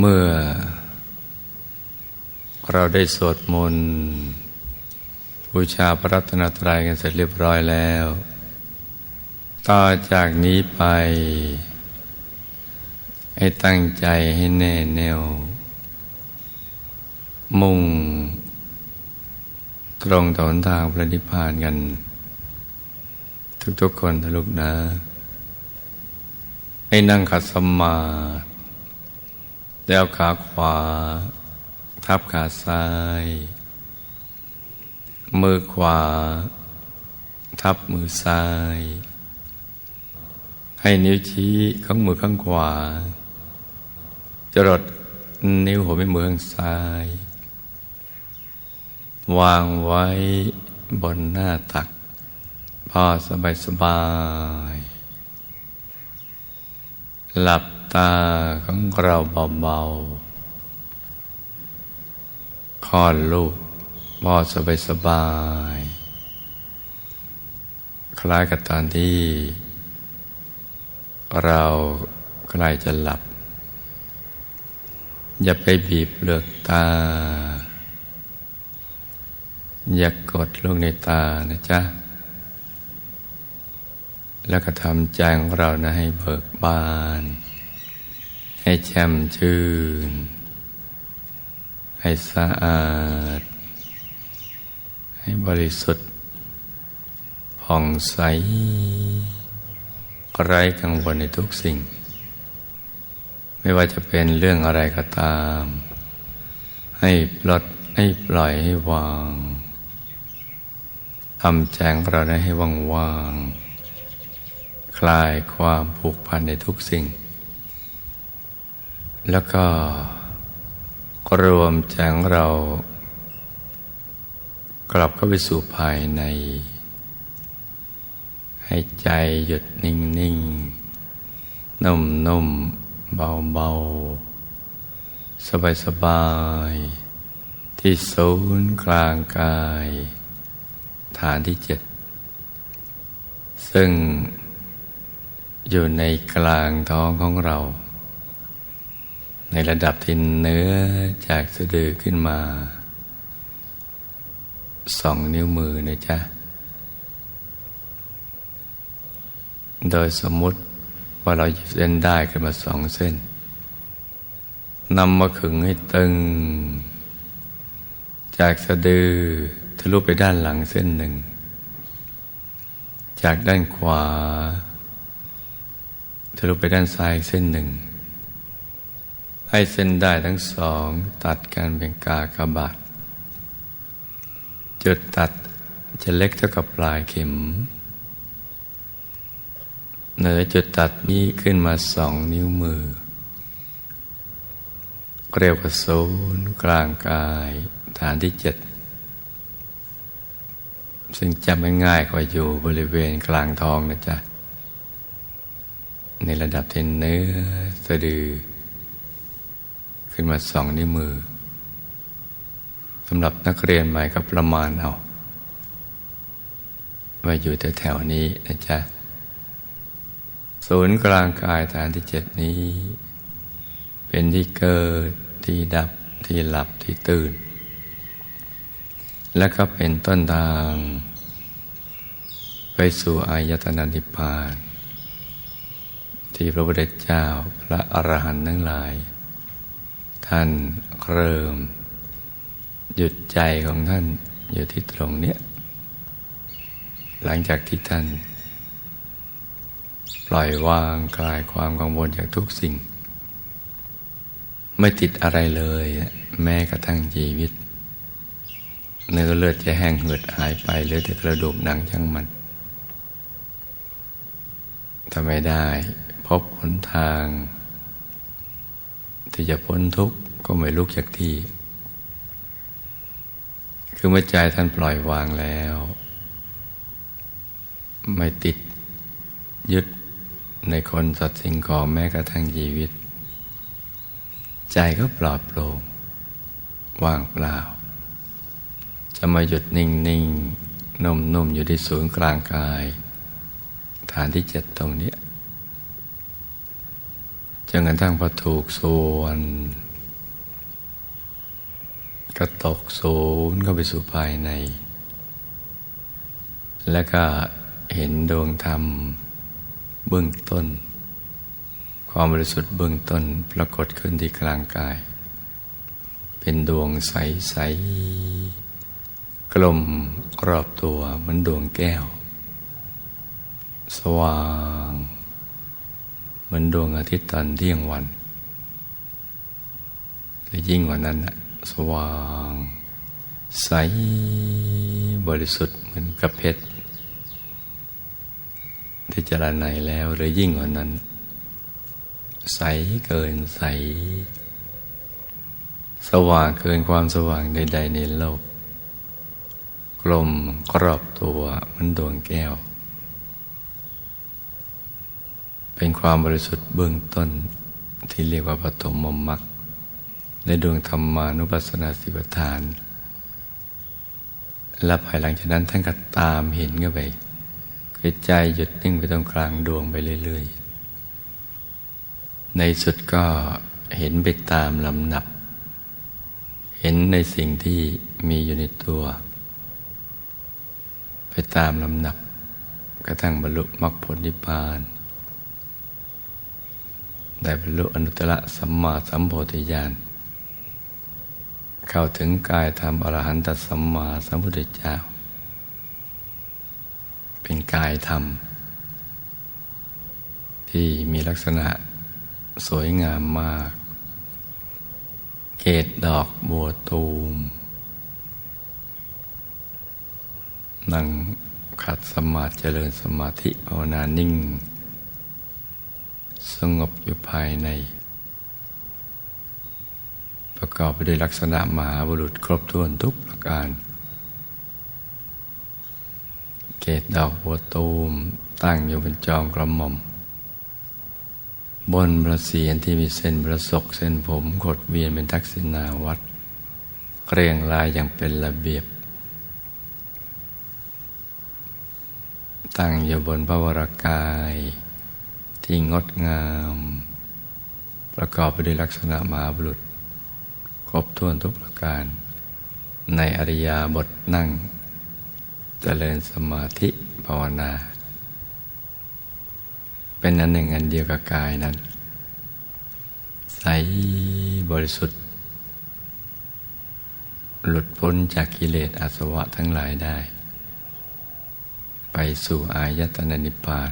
เมื่อ เราได้สวดมนต์บูชาพระรัตนตรัยกันเสร็จเรียบร้อยแล้ว ต่อจากนี้ไป ให้ตั้งใจให้แน่แน่ว มุ่ง ตรงต่อหนทางพระนิพพานกัน ทุกๆคนทะลุกนะ ให้นั่งขัดสมาธิ แล้วขาขวา ทับขาซ้าย มือขวา ทับมือซ้าย ให้นิ้วชี้ข้างมือข้างขวา จรดนิ้วหัวแม่มือข้างซ้าย วางไว้บนหน้าตัก พอสบายสบาย หลับ ตาของเราเบาๆคลอดลูกพอสบายสบาย คล้ายกับตอนที่ เราใกล้จะหลับ อย่าไปบีบเลือกตา อย่ากกดลงในตานะจ๊ะแล้วก็ทำใจของเรานะให้เบิกบาน ให้แช่มชื่น ให้สะอาด ให้บริสุทธิ์ผ่องใสไร้กังวลในทุกสิ่ง ไม่ว่าจะเป็นเรื่องอะไรก็ตาม ให้ปลดให้ปล่อยให้วางทำแจงเราได้ให้ว่างว่างคลายความผูกพันในทุกสิ่ง แล้วก็รวมแจงเรา กลับเข้าไปสู่ภายใน ให้ใจหยุดนิ่งนิ่งนุ่มนุ่มเบาเบาสบายสบาย ที่ศูนย์กลางกาย ฐานที่เจ็ด ซึ่งอยู่ในกลางท้องของเรา ในระดับที่เนื้อจากสะดือขึ้นมาสองนิ้วมือนะจ๊ะ โดยสมมุติว่าเราหยิบเส้นได้ขึ้นมาสองเส้นนำมาขึงให้ตึง จากสะดือทะลุไปด้านหลังเส้นหนึ่ง จากด้านขวาทะลุไปด้านซ้ายเส้นหนึ่ง ให้เส้นได้ทั้งสองตัดกันเป็นกากบาท จุดตัดจะเล็กเท่ากับปลายเข็ม เหนือจุดตัดนี้ขึ้นมาสองนิ้วมือ เรียกว่าศูนย์กลางกาย ฐานที่เจ็ดซึ่งจำง่ายกว่าอยู่บริเวณกลางทองนะจ๊ะ ในระดับที่เนื้อสะดือ ขึ้นมาสองนิ้วมือสำหรับนักเรียนใหม่ก็ประมาณเอาว่าอยู่แถวๆนี้นะจ๊ะศูนย์กลางกายฐานที่เจ็ดนี้ เป็นที่เกิดที่ดับที่หลับที่ตื่น และก็เป็นต้นทาง ไปสู่อายตนะนิพพาน ที่พระพุทธเจ้า พระอรหันต์ทั้งหลาย ท่านเริ่ม หยุดใจของท่านอยู่ที่ตรงเนี้ยหลังจากที่ท่าน ปล่อยวางคลายความกังวลจากทุกสิ่ง ไม่ติดอะไรเลย แม้กระทั่งชีวิต เนื้อเลือดจะแห้งเหือดหายไปเหลือแต่กระดูกหนังช่างมันถ้าไม่ได้ พบหนทาง ที่จะพ้นทุกข์ก็ไม่ลุกจากที่ คือเมื่อใจท่านปล่อยวางแล้ว ไม่ติดยึดในคนสัตว์สิ่งของแม้กระทั่งชีวิต ใจก็ปลอดโปร่งว่างเปล่า จะมาหยุดนิ่งนิ่งนุ่มนุ่มอยู่ที่ศูนย์กลางกาย ฐานที่เจ็ดตรงนี้ นกระทั่งพอถูกส่วนก็ตกศูนย์เข้าไปสู่ภายใน แล้วก็เห็นดวงธรรมเบื้องต้น ความบริสุทธิ์เบื้องต้นปรากฏขึ้นที่กลางกาย เป็นดวงใส ๆ กลมรอบตัวเหมือนดวงแก้ว สว่าง มือนดวงอาทิตย์ตอนเที่ยงวันแต่ยิ่งกว่านั้นนะสว่าง ใสบริสุทธิ์เหมือนกับเพชรที่จรณัยแล้วหรือยิ่งกว่านั้น ใสเกินใส สว่างเกินความสว่างใด ๆ ในโลก กลมกรอบตัวมือนดวงแก้ว เป็นความบริสุทธิ์เบื้องต้นที่เรียกว่าปฐมมมรรคในดวงธรรมานุปัสสนาสิบฐาน และภายหลังจากนั้นท่านก็ตามเห็นกันไปคือใจหยุดนิ่งไปตรงกลางดวงไปเรื่อย ๆ ในสุดก็เห็นไปตามลำดับ เห็นในสิ่งที่มีอยู่ในตัว ไปตามลำดับกระทั่งบรรลุมรรคผลนิพพาน ได้บรรลุอนุตตรสัมมาสัมโพธิญาณเข้าถึงกายธรรมอรหันตสัมมาสัมพุทธเจ้า เป็นกายธรรม ที่มีลักษณะสวยงามมาก เกตดอกบัวตูมนั่งขัดสมาธิเจริญสมาธิภาวนานิ่ง สงบอยู่ภายใน ประกอบไปด้วยลักษณะมหาบุรุษครบถ้วนทุกประการ เกตดอกบัวตูมตั้งอยู่บนจอมกระหม่อม บนพระเศียรที่มีเส้นประศกเส้นผมขดเวียนเป็นทักษิณาวัดเรียงรายอย่างเป็นระเบียบ ตั้งอยู่บนพระวรากาย ที่งดงาม ประกอบไปด้วยลักษณะมหาบุรุษ ครบถ้วนทุกประการ ในอริยาบทนั่งจเจริญสมาธิภาวนา เป็นอันหนึ่งอันเดียวกับกายนั้น ใสบริสุทธิ์ หลุดพ้นจากกิเลสอาสวะทั้งหลายได้ ไปสู่อายตนะนิพพาน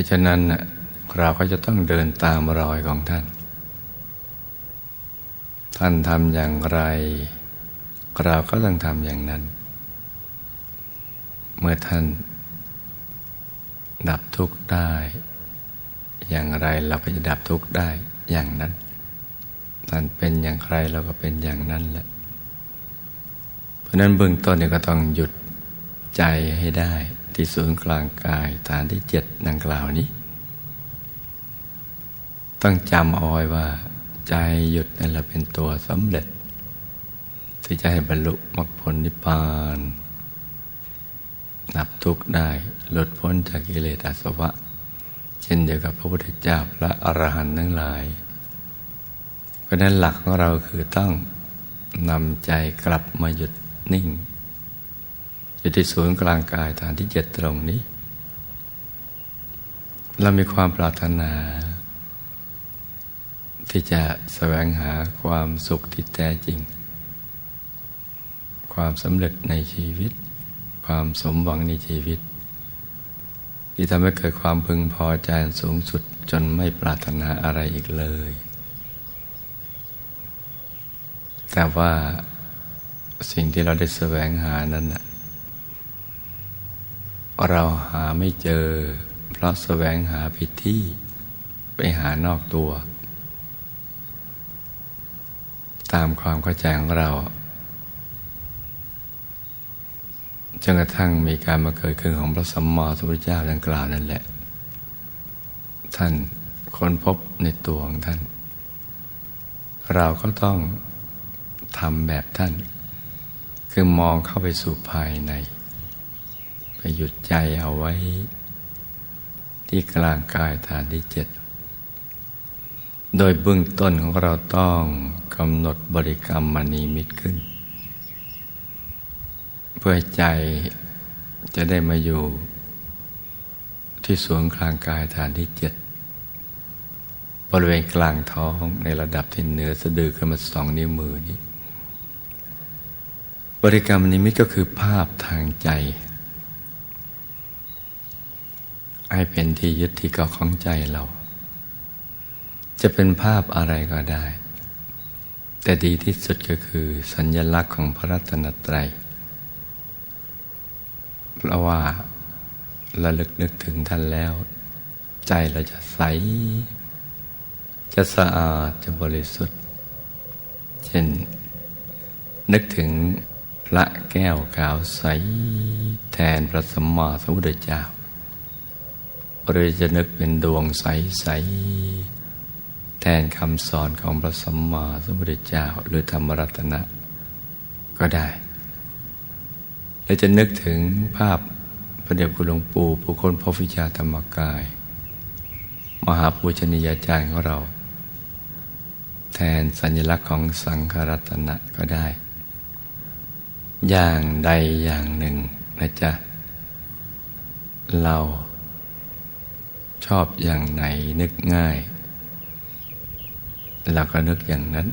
ราะฉะนั้นเราก็จะต้องเดินตามรอยของท่าน ท่านทำอย่างไร เราก็ต้องทำอย่างนั้น เมื่อท่าน ดับทุกข์ได้ อย่างไรเราก็จะดับทุกข์ได้อย่างนั้น ท่านเป็นอย่างไรเราก็เป็นอย่างนั้นแหละ เพราะนั้นเบื้องต้นเนี่ยก็ต้องหยุดใจให้ได้ ที่ศูนย์กลางกายฐานที่เจ็ดดังกล่าวนี้ ต้องจำเอาไว้ว่า ใจหยุดนั่นแหละเป็นตัวสำเร็จ ที่จะให้บรรลุมรรคผลนิพพานนับทุกข์ได้หลุดพ้นจากกิเลสอาสวะ เช่นเดียวกับพระพุทธเจ้าและอรหันต์ทั้งหลาย เพราะนั้นหลักของเราคือต้องนำใจกลับมาหยุดนิ่ง อยู่ที่ศูนย์กลางกายฐานที่เจ็ดตรงนี้ เรามีความปรารถนา ที่จะแสวงหาความสุขที่แท้จริง ความสำเร็จในชีวิต ความสมหวังในชีวิต ที่ทำให้เกิดความพึงพอใจสูงสุดจนไม่ปรารถนาอะไรอีกเลย แต่ว่าสิ่งที่เราได้แสวงหานั้น เราหาไม่เจอ เพราะแสวงหาผิดที่ไปหานอกตัว ตามความเข้าใจของเราจนกระทั่งมีการมาเกิดขึ้นของพระสัมมาสัมพุทธเจ้าดังกล่าวนั่นแหละ ท่านค้นพบในตัวของท่าน เราก็ต้องทำแบบท่าน คือมองเข้าไปสู่ภายใน ไปหยุดใจเอาไว้ ที่กลางกายฐานที่เจ็ด โดยเบื้องต้นของเราต้องกำหนดบริกรรมมณีมิตรขึ้น เพื่อใจจะได้มาอยู่ ที่สวนกลางกายฐานที่เจ็ดบริเวณกลางท้องในระดับที่เหนือสะดือขึ้นมาสองนิ้วมือนี้ บริกรรมนิมิตก็คือภาพทางใจ ให้เป็นที่ยึดที่เกาะของใจเรา จะเป็นภาพอะไรก็ได้ แต่ดีที่สุดก็คือสัญญลักษณ์ของพระรัตนตรัยเพราะว่าระลึกนึกถึงท่านแล้ว ใจเราจะใส จะสะอาดจะบริสุทธิ์ เช่น นึกถึงพระแก้วขาวใส แทนพระสัมมาสัมพุทธเจ้า หรือจะนึกเป็นดวงใสใสแทนคำสอนของพระสัมมาสัมพุทธเจ้าหรือธรรมรัตนะก็ได้ และจะนึกถึงภาพพระเดชคุณหลวงปู่ผู้คนพระวิชาธรรมกาย มหาปูชนียาจารย์ของเรา แทนสัญลักษณ์ของสังฆรัตนะก็ได้ อย่างใดอย่างหนึ่งนะจ๊ะเรา อบอย่างไหนนึกง่ายเราก็นึกอย่างนั้น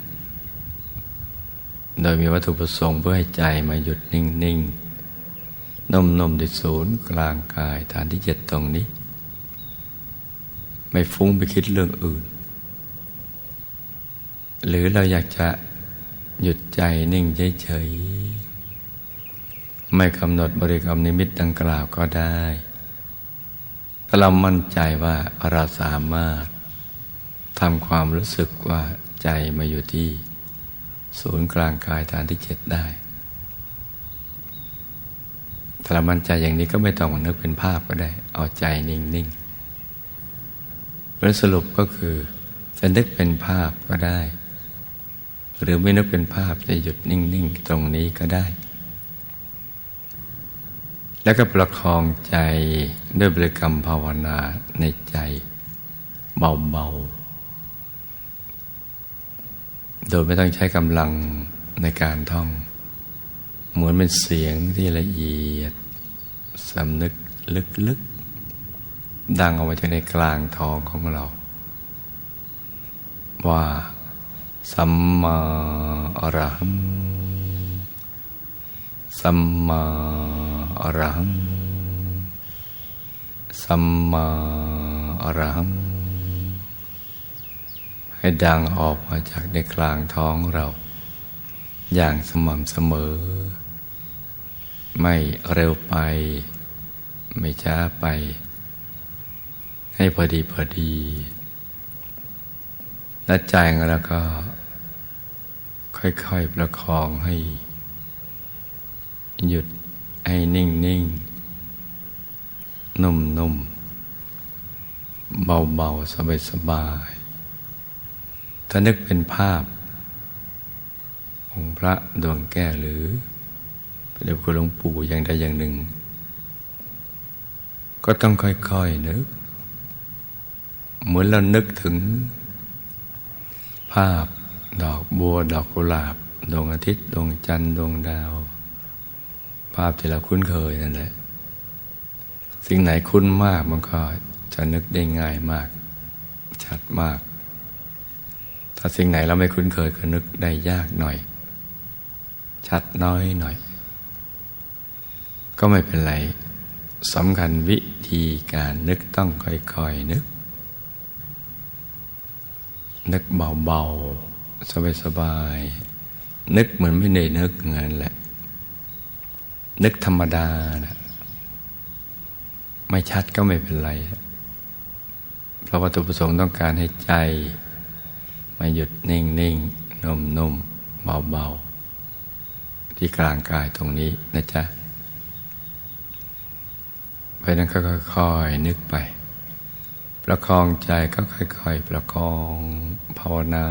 โดยมีวัตถุประสงค์เพื่อให้ใจมาหยุดนิ่งๆนุ่มๆที่ศูนย์กลางกายฐานที่เจ็ดตรงนี้ ไม่ฟุ้งไปคิดเรื่องอื่น หรือเราอยากจะหยุดใจนิ่งเฉยๆไม่กำหนดบริกรรมนิมิตดังกล่าวก็ได้ ถ้าเรามั่นใจว่าเราสามารถทำความรู้สึกว่าใจมาอยู่ที่ศูนย์กลางกายฐานที่เจ็ดได้ ถ้าเรามั่นใจอย่างนี้ก็ไม่ต้องนึกเป็นภาพก็ได้ เอาใจนิ่งๆเพราะสรุปก็คือจะนึกเป็นภาพก็ได้ หรือไม่นึกเป็นภาพจะหยุดนิ่ง ๆ ตรงนี้ก็ได้ แล้วก็ประคองใจด้วยบริกรรมภาวนาในใจเบาๆ โดยไม่ต้องใช้กำลังในการท่อง เหมือนเป็นเสียงที่ละเอียดสำนึกลึกๆ ดังออกมาจากในกลางท้องของเรา ว่าสัมมาอรหัง สัมมาอรหัง สัมมาอรหัง ให้ดังออกมาจากในกลางท้องเรา อย่างสม่ำเสมอ ไม่เร็วไป ไม่ช้าไป ให้พอดีพอดีและใจของเราก็ ค่อยๆประคองให้ หยุดให้นิ่งนิ่งนุ่มนุ่มเบาเบาสบายสบายถ้านึกเป็นภาพ องค์พระดวงแก้วหรือพระเดชคุณหลวงปู่อย่างใดอย่างหนึ่ง ก็ต้องค่อยๆนึก เหมือนเรานึกถึง ภาพดอกบัวดอกกุหลาบดวงอาทิตย์ดวงจันทร์ดวงดาว ภาพที่เราคุ้นเคยนั่นแหละ สิ่งไหนคุ้นมากมันก็จะนึกได้ง่ายมาก ชัดมาก ถ้าสิ่งไหนเราไม่คุ้นเคยก็นึกได้ยากหน่อย ชัดน้อยหน่อย ก็ไม่เป็นไรสำคัญวิธีการนึกต้องค่อยๆนึก นึกเบาๆ สบายๆนึกเหมือนไม่ได้นึกเงินแหละ นึกธรรมดานะไม่ชัดก็ไม่เป็นไร เพราะวัตถุประสงค์ต้องการให้ใจมาหยุดนิ่งนิ่งนุ่มนุ่มเบาเบาที่กลางกายตรงนี้นะจ๊ะ ไปนั้นก็ค่อยๆนึกไป ประคองใจก็ค่อยๆประคองภาวนา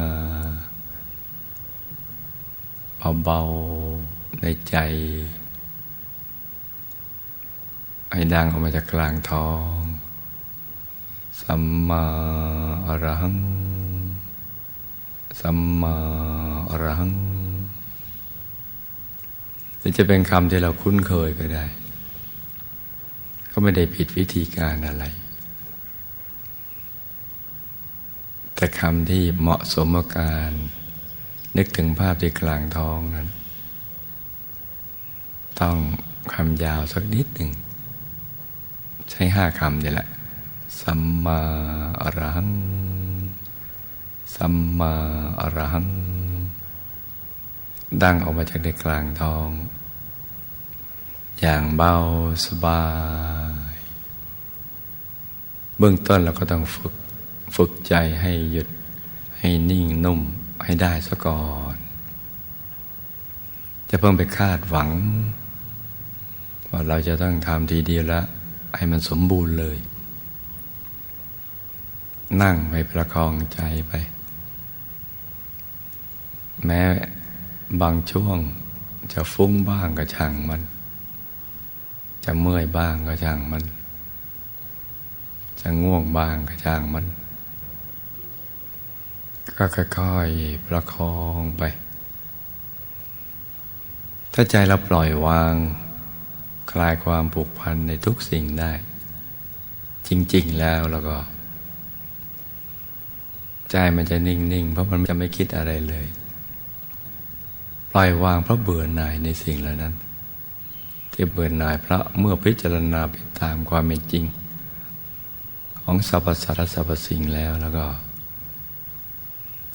เบาๆในใจ ให้ดังออกมาจากกลางท้อง สัมมาอรหัง สัมมาอรหังหรือจะเป็นคำที่เราคุ้นเคยก็ได้ ก็ไม่ได้ผิดวิธีการอะไร แต่คำที่เหมาะสมกับการ นึกถึงภาพที่กลางท้องนั้น ต้องคำยาวสักนิดหนึ่ง ใช้ห้าคำนี่แหละ สัมมาอรหัง สัมมาอรหัง ดังออกมาจากในกลางท้อง อย่างเบาสบาย เบื้องต้นเราก็ต้องฝึก ฝึกใจให้หยุด ให้นิ่งนุ่มให้ได้ซะก่อน จะเพิ่งไปคาดหวัง ว่าเราจะต้องทำทีเดียวแล้ว ให้มันสมบูรณ์เลย นั่งไปประคองใจไป แม้บางช่วงจะฟุ้งบ้างก็ช่างมัน จะเมื่อยบ้างก็ช่างมัน จะง่วงบ้างก็ช่างมัน ก็ค่อยๆประคองไป ถ้าใจเราปล่อยวาง คลายความผูกพันในทุกสิ่งได้ จริง ๆ แล้วแล้วก็ ใจมันจะนิ่ง ๆ เพราะมันจะไม่คิดอะไรเลย ปล่อยวางเพราะเบื่อหน่ายในสิ่งเหล่านั้น ที่เบื่อหน่ายเพราะเมื่อพิจารณาไปตามความเป็นจริง ของสรรพสัตว์สรรพสิ่งแล้วแล้วก็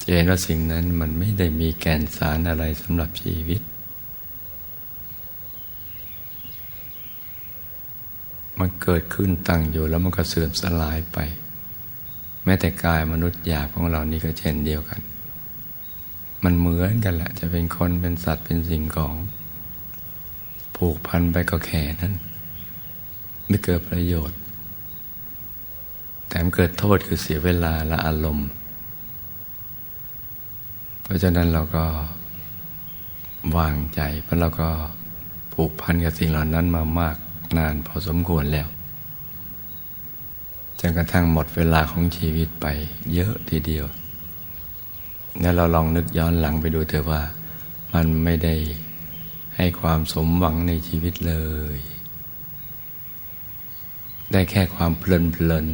จะเห็นว่าสิ่งนั้นมันไม่ได้มีแกนสารอะไรสำหรับชีวิต มันเกิดขึ้นตั้งอยู่แล้วมันก็เสื่อมสลายไป แม้แต่กายมนุษย์หยาบของเรานี่ก็เช่นเดียวกัน มันเหมือนกันแหละ จะเป็นคนเป็นสัตว์เป็นสิ่งของ ผูกพันไปก็แค่นั้นไม่เกิดประโยชน์ แต่มันเกิดโทษคือเสียเวลาและอารมณ์ เพราะฉะนั้นเราก็วางใจเพราะเราก็ผูกพันกับสิ่งเหล่านั้นมามาก นานพอสมควรแล้วจนกระทั่งหมดเวลาของชีวิตไปเยอะทีเดียว แล้วเราลองนึกย้อนหลังไปดูเถอะว่า มันไม่ได้ให้ความสมหวังในชีวิตเลย ได้แค่ความเพลินเพลิน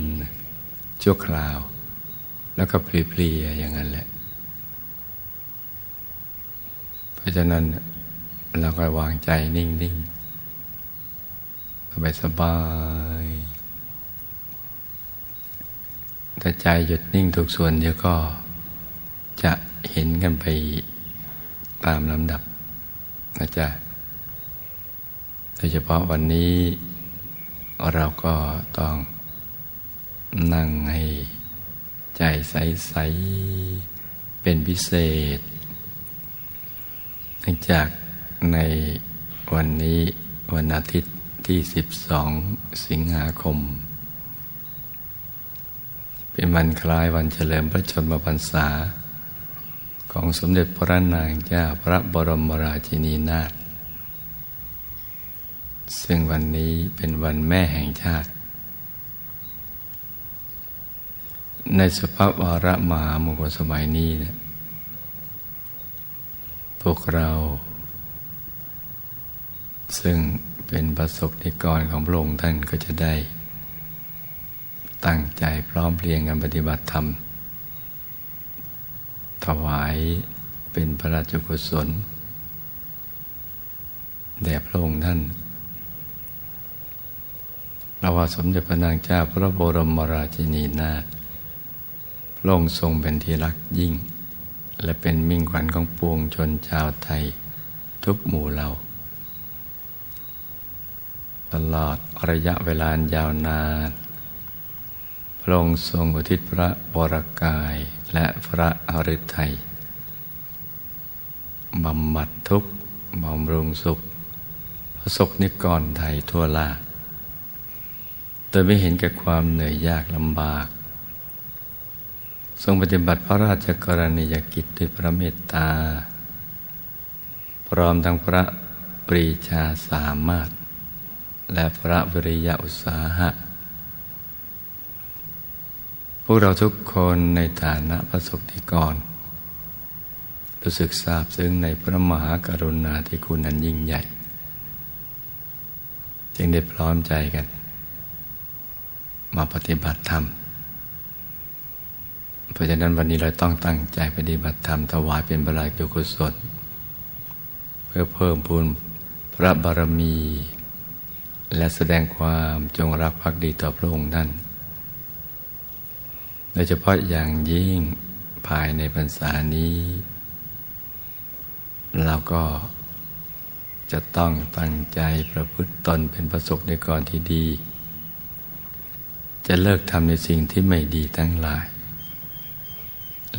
ชั่วคราว แล้วก็เพลียๆอย่างนั้นแหละ เพราะฉะนั้นเราก็วางใจนิ่ง ๆ สบายสบายแต่ใจหยุดนิ่งทุกส่วนเดี๋ยวก็จะเห็นกันไปตามลำดับนะจ๊ะโดยเฉพาะวันนี้เราก็ต้องนั่งให้ใจใส ๆ เป็นพิเศษเนื่องจากในวันนี้วันอาทิตย์ ที่ 12 สิงหาคม เป็นวันคล้ายวันเฉลิมพระชนมพรรษา ของสมเด็จพระนางเจ้าพระบรมราชินีนาถซึ่งวันนี้เป็นวันแม่แห่งชาติ ในสภาพวาระมหามงคลสมัยนี้พวกเรา ซึ่ง เป็นประสบนิกรของพระองค์ท่านก็จะได้ ตั้งใจพร้อมเพรียงกันปฏิบัติธรรม ถวายเป็นพระราชกุศลแด่พระองค์ท่านเราว่าสมเด็จพระนางเจ้าพระบรมราชินีนาถพระองค์ทรงเป็นที่รักยิ่ง และเป็นมิ่งขวัญของปวงชนชาวไทยทุกหมู่เหล่า ตลอดระยะเวลายาวนานพระองค์ทรงอุทิศพระบรกายและพระอริทัยบำบัดทุกข์บำรุงสุขพระสกนิกรไทยทั่วลาโดยไม่เห็นแก่ความเหนื่อยยากลำบาก ทรงปฏิบัติพระราชกรณียกิจด้วยพระเมตตา พร้อมทั้งพระปรีชาสามารถ และพระวิริยะอุตสาหะ พวกเราทุกคนในฐานะพระสกนิกร รู้สึกซาบซึ้งในพระมหากรุณาธิคุณอันยิ่งใหญ่ จึงได้พร้อมใจกัน มาปฏิบัติธรรม เพราะฉะนั้นวันนี้เราต้องตั้งใจปฏิบัติธรรมถวายเป็นบรายกุศลเพื่อเพิ่มพูนพระบารมี และแสดงความจงรักภักดีต่อพระองค์ท่าน โดยเฉพาะอย่างยิ่งภายในพรรษานี้ เราก็จะต้องตั้งใจประพฤติตนเป็นประสบในก่อนที่ดี จะเลิกทำในสิ่งที่ไม่ดีทั้งหลาย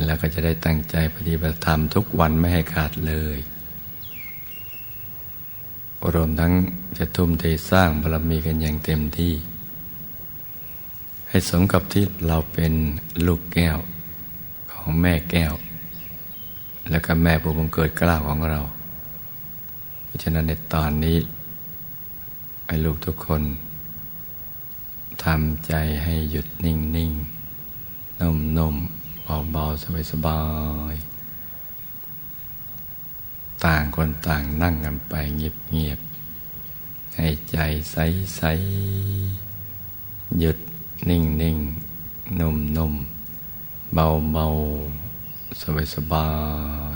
แล้วก็จะได้ตั้งใจปฏิบัติธรรมทุกวันไม่ให้ขาดเลย รวมทั้งจะทุ่มเทสร้างบารมีกันอย่างเต็มที่ ให้สมกับที่เราเป็นลูกแก้วของแม่แก้ว และก็แม่ผู้บังเกิดกล้าวของเรา เพราะฉะนั้นในตอนนี้ให้ลูกทุกคนทำใจให้หยุดนิ่งนิ่งนุ่มนุ่มเบาเบาสบายสบาย ต่างคนต่างนั่งกันไปเงียบเงียบให้ใจใสใสหยุดนิ่งนิ่งนุ่มนุ่มเบาเบาสบายสบา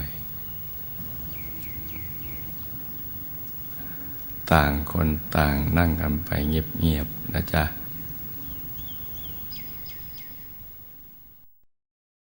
ย ต่างคนต่างนั่งกันไปเงียบเงียบนะจ๊ะ